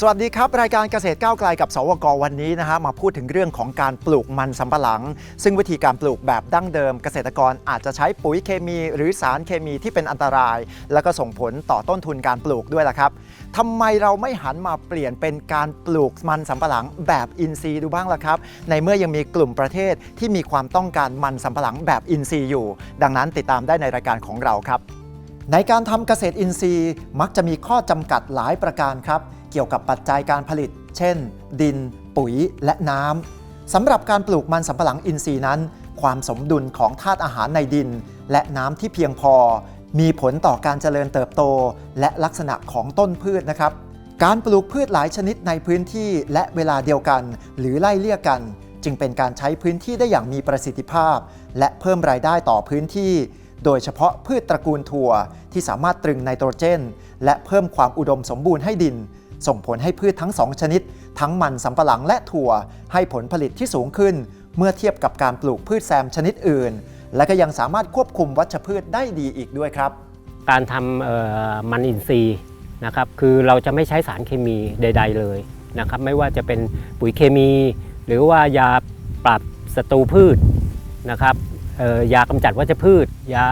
สวัสดีครับ รายการเกษตรก้าวไกลกับ สวกวันนี้นะฮะมาพูดถึงเรื่องของการปลูกมันสำปะหลัง ซึ่งวิธีการปลูกแบบดั้งเดิม เกษตรกรอาจจะใช้ปุ๋ยเคมี หรือสารเคมีที่เป็นอันตราย แล้วก็ส่งผลต่อต้นทุนการปลูกด้วยล่ะครับทำไมเราไม่หันมาเปลี่ยนเป็นการปลูกมันสำปะหลังแบบอินทรีย์ดูบ้างล่ะครับ ในเมื่อยังมีกลุ่มประเทศที่มีความต้องการมันสำปะหลังแบบอินทรีย์อยู่ ดังนั้นติดตามได้ในรายการของเราครับ ในการทำเกษตรอินทรีย์มักจะมีข้อจำกัดหลายประการครับ เกี่ยวกับปัจจัยการผลิต เช่น ดิน ปุ๋ย และน้ำสำหรับการปลูกมันสำปะหลังอินทรีย์นั้น ความสมดุลของธาตุอาหารในดิน และน้ำที่เพียงพอ มีผลต่อการเจริญเติบโต และลักษณะของต้นพืชนะครับ การปลูกพืชหลายชนิดในพื้นที่และเวลาเดียวกัน หรือไล่เลี่ยกัน จึงเป็นการใช้พื้นที่ได้อย่างมีประสิทธิภาพ และเพิ่มรายได้ต่อพื้นที่ โดยเฉพาะพืชตระกูลถั่วที่สามารถตรึงไนโตรเจน และเพิ่มความอุดมสมบูรณ์ให้ดิน ส่งผลให้พืชทั้งสองชนิด ทั้งมันสำปะหลังและถั่ว ให้ผลผลิตที่สูงขึ้น เมื่อเทียบกับการปลูกพืชแซมชนิดอื่น และก็ยังสามารถควบคุมวัชพืชได้ดีอีกด้วยครับ การทำมันอินทรีย์นะครับคือเราจะไม่ใช้สารเคมีใด ๆ เลยนะครับไม่ว่าจะเป็นปุ๋ยเคมี หรือว่ายาปราบศัตรูพืชนะครับ ยากำจัดวัชพืช ยา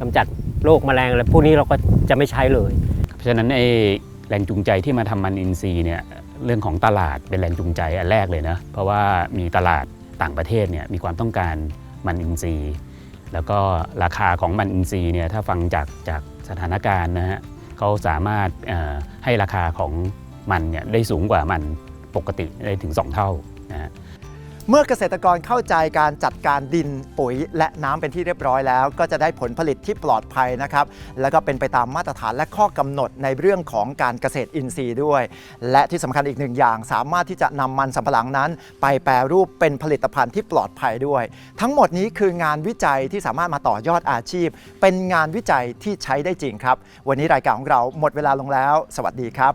กำจัดโรคแมลงอะไรพวกนี้เราก็จะไม่ใช้เลย เพราะฉะนั้นไอ้แรงจูงใจที่มาทำมันอินทรีย์เนี่ยเรื่องของตลาดเป็นแรงจูงใจอันแรกเลยนะเพราะว่ามีตลาดต่างประเทศเนี่ยมีความต้องการมันอินทรีย์ แล้วก็ราคาของมันอินทรีย์เนี่ยถ้าฟังจากจากสถานการณ์นะฮะเขาสามารถให้ราคาของมันเนี่ยได้สูงกว่ามันปกติได้ถึง 2 เท่านะฮะ เมื่อเกษตรกรเข้าใจการจัดการดินปุ๋ยและน้ำเป็นที่เรียบร้อยแล้ว ก็จะได้ผลผลิตที่ปลอดภัยนะครับ แล้วก็เป็นไปตามมาตรฐานและข้อกำหนดในเรื่องของการเกษตรอินทรีย์ด้วย และที่สำคัญอีกหนึ่งอย่าง สามารถที่จะนำมันสำปะหลังนั้น ไปแปรรูปเป็นผลิตภัณฑ์ที่ปลอดภัยด้วย ทั้งหมดนี้คืองานวิจัยที่สามารถมาต่อยอดอาชีพ เป็นงานวิจัยที่ใช้ได้จริงครับ วันนี้รายการของเราหมดเวลาลงแล้ว สวัสดีครับ